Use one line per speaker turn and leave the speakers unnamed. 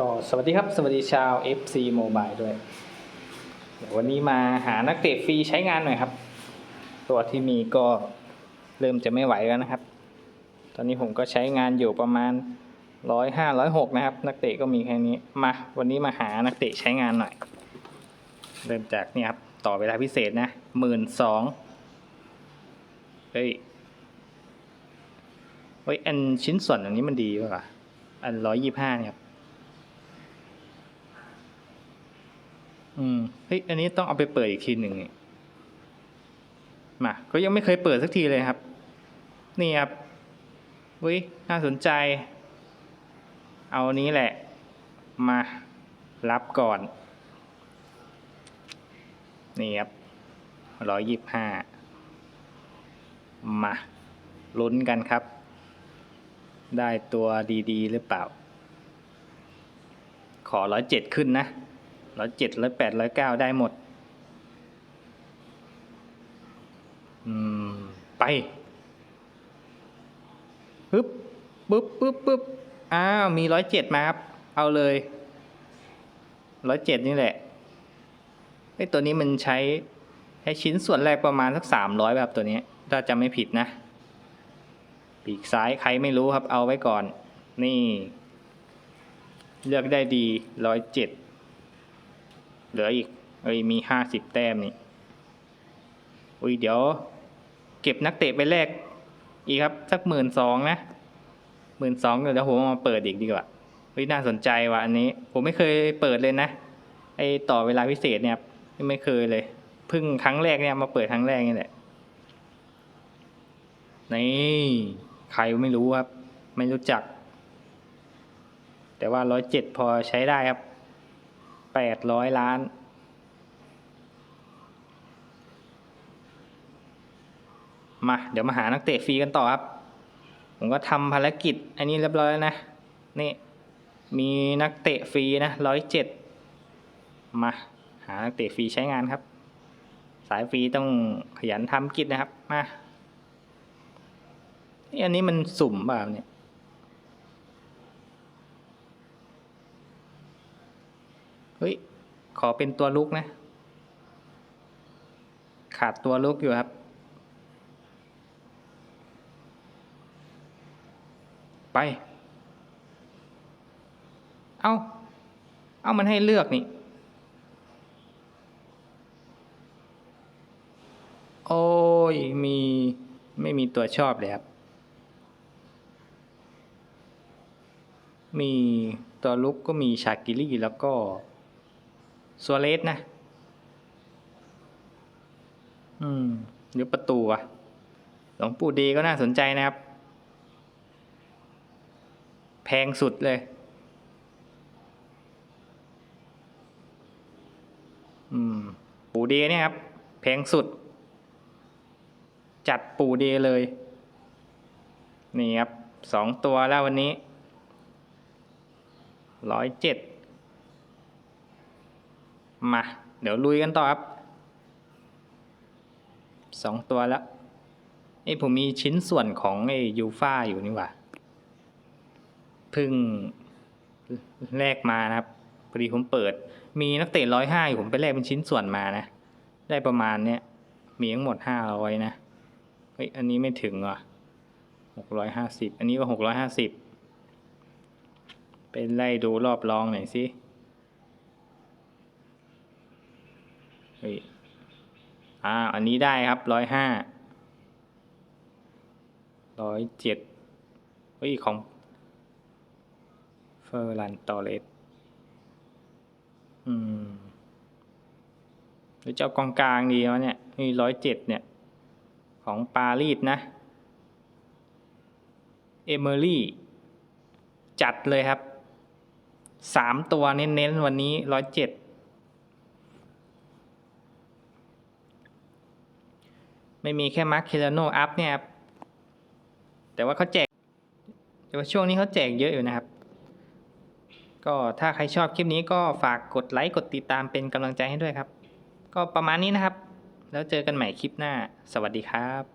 ก็สวัสดีครับ สวัสดีชาว FC Mobile ด้วย วันนี้มาหานักเตะฟรีใช้งานหน่อยครับ ตัวที่มีก็เริ่มจะไม่ไหวแล้วนะครับ ตอนนี้ผมก็ใช้งานอยู่ประมาณร้อยห้าร้อยหกนะครับ นักเตะก็มีแค่นี้มา วันนี้มาหานักเตะใช้งานหน่อย เริ่มจากนี่ครับ ต่อเวลาพิเศษนะหมื่นสองเฮ้ยเฮ้ยอันชิ้นส่วนอันนี้มันดีป่ะอันร้อยยี่ห้าเนี่ยครับ อืมเฮ้ยอันนี้ต้องเอาไปเปิดอีกทีหนึ่งนี่มาก็ยังไม่เคยเปิดสักทีเลยครับ นี่ครับอุ้ยน่าสนใจ เอานี้แหละ มารับก่อน นี่ครับร้อยยี่ห้ามาลุ้นกันครับ ได้ตัวดี ๆ หรือเปล่า ขอร้อยเจ็ดขึ้นนะ ร้อยเจ็ดร้อยแปดร้อยเก้าได้หมด อืม ไปปึ๊บปึ๊บปึ๊บปึ๊บอ้าว มีร้อยเจ็ดมาครับ เอาเลยร้อยเจ็ดนี่แหละไอ้ตัวนี้มันใช้ใช้ชิ้นส่วนแรกประมาณสักสามร้อยแบบตัวนี้ ถ้าจำไม่ผิดนะ ปีกซ้ายใครไม่รู้ครับ เอาไว้ก่อน นี่ เลือกได้ดีร้อยเจ็ด เหลืออีก เอ้ยมีห้าสิบแต้มนี่อุ้ยเดี๋ยว เก็บนักเตะไปแลกอีกครับ สักหมื่นสองนะหมื่นสองเดี๋ยวผมมาเปิดอีกดีกว่าเฮ้ยน่าสนใจว่ะอันนี้ ผมไม่เคยเปิดเลยนะไอต่อเวลาพิเศษเนี่ยไม่เคยเลยเพิ่งครั้งแรกเนี่ยมาเปิดครั้งแรกนี่แหละนี่ใครไม่รู้ครับ ไม่รู้จัก แต่ว่าร้อยเจ็ดพอใช้ได้ครับ แปดร้อยล้าน มา เดี๋ยวมาหานักเตะฟรีกันต่อครับ ผมก็ทำภารกิจ อันนี้เรียบร้อยแล้วนะ นี่ มีนักเตะฟรีนะร้อยเจ็ดมา หานักเตะฟรีใช้งานครับ สายฟรีต้องขยันทำกิจนะครับ มาอันนี้มันสุ่มเปล่าเนี่ย ฮ้ย ขอเป็นตัวลุกนะ ขาดตัวลุกอยู่ครับ ไป เอาเอามันให้เลือกนี่ โอ้ย มี ไม่มีตัวชอบเลยครับ มีตัวลุกก็มีชากิลี่แล้วก็ ซัวเรสนะ อืมหรือประตูอะหลวงปู่ดีก็น่าสนใจนะครับ แพงสุดเลย อืม ปู่ดีเนี่ยครับ แพงสุด จัดปู่ดีเลย นี่ครับสองตัวแล้ววันนี้ร้อยเจ็ด มา เดี๋ยวลุยกันต่อครับสองตัวแล้วไอ้ผมมีชิ้นส่วนของไอ้ยูฟ่าอยู่นี่หว่าเพิ่งแลกมานะครับพอดีผมเปิด มีนักเตะร้อยห้าอยู่ผมไปแลกเป็นชิ้นส่วนมานะ ได้ประมาณเนี้ยมีทั้งหมดห้าร้อยนะเฮ้ยอันนี้ไม่ถึงว่ะหกร้อยห้าสิบอันนี้ก็หกร้อยห้าสิบไปไล่ดูรอบรองหน่อยสิ ฮ้ยอ่าอันนี้ได้ครับร้อยห้าร้อยเจ็ดเฮ้ยของเฟอร์ลันตอเลสอืมหรือจะเอากองกลางดีวะเนี่ยนี่ร้อยเจ็ดเนี่ย ของปารีสนะ เอเมอรี่ จัดเลยครับสามตัวเน้นๆวันนี้ร้อยเจ็ด ไม่มีแค่มาร์คเคลโนอัพเนี่ยครับแต่ว่าเขาแจก แต่ว่าช่วงนี้เขาแจกเยอะอยู่นะครับ ก็ถ้าใครชอบคลิปนี้ก็ฝากกดไลค์กดติดตามเป็นกำลังใจให้ด้วยครับ ก็ประมาณนี้นะครับ แล้วเจอกันใหม่คลิปหน้า สวัสดีครับ